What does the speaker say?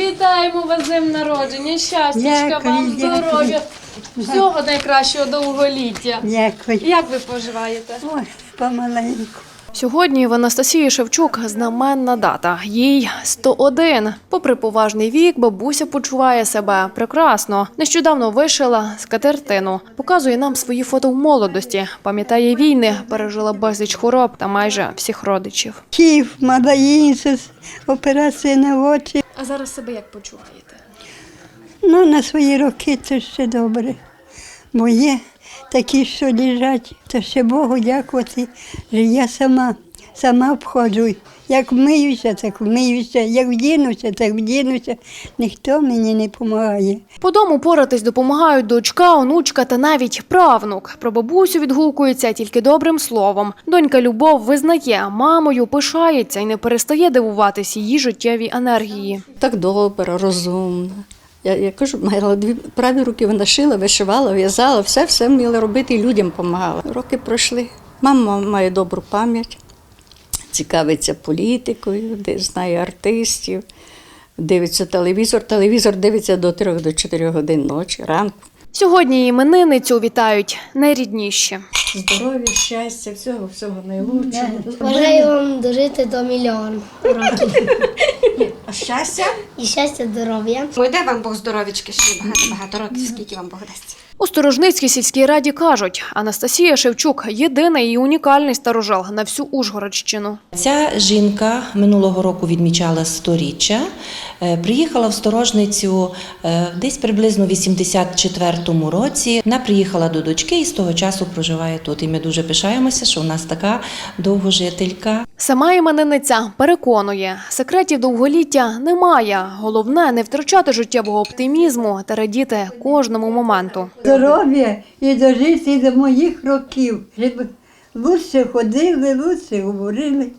Вітаємо вас з днем народження, щастячка вам, Дякую, здоров'я, всього найкращого довголіття. Дякую. Як ви поживаєте? Ой, помаленьку. Сьогодні в Анастасії Шевчук знаменна дата. Їй 101. Попри поважний вік, бабуся почуває себе прекрасно. Нещодавно вишила скатертину. Показує нам свої фото в молодості. Пам'ятає війни, пережила безліч хвороб та майже всіх родичів. Київ, мадаїнсис, операція на очі. А зараз себе як почуваєте? Ну, на свої роки це ще добре. Бо є такі, що лежать, то ще Богу дякувати, що я сама, сама обходжу. Як вмиюся, так вмиюся, як вдінуся, так вдінуся. Ніхто мені не допомагає. По дому поратись допомагають дочка, онучка та навіть правнук. Про бабусю відгукується тільки добрим словом. Донька Любов визнає, мамою пишається і не перестає дивуватись її життєвій енергії. Так добра, розумна. Я, я кажу, мала дві праві руки, вона шила, вишивала, в'язала, все все вміла робити і людям допомагала. Роки пройшли. Мама має добру пам'ять, цікавиться політикою, де знає артистів, дивиться телевізор. Телевізор дивиться до 3 до 4 годин ночі, ранку. Сьогодні іменинницю вітають найрідніші. Здоров'я, щастя, всього, всього найкращого. Бажаю вам дожити до мільйону років. А щастя? І щастя, здоров'я. Ой, дай вам Бог здоровічки ще багато-багато років, скільки вам Бог дасть. У Сторожницькій сільській раді кажуть, Анастасія Шевчук єдиний і унікальний старожил на всю Ужгородщину. Ця жінка минулого року відмічала сторіччя. Е, Приїхала в сторожницю е, десь приблизно в 84-му році. Вона приїхала до дочки і з того часу проживає тут. І ми дуже пишаємося, що в нас така довгожителька. Сама іменинниця переконує, секретів довголіття немає. Головне не втрачати життєвого оптимізму та радіти кожному моменту. Здоров'я і дожити до моїх років. Щоб лучше ходили, лучше говорили.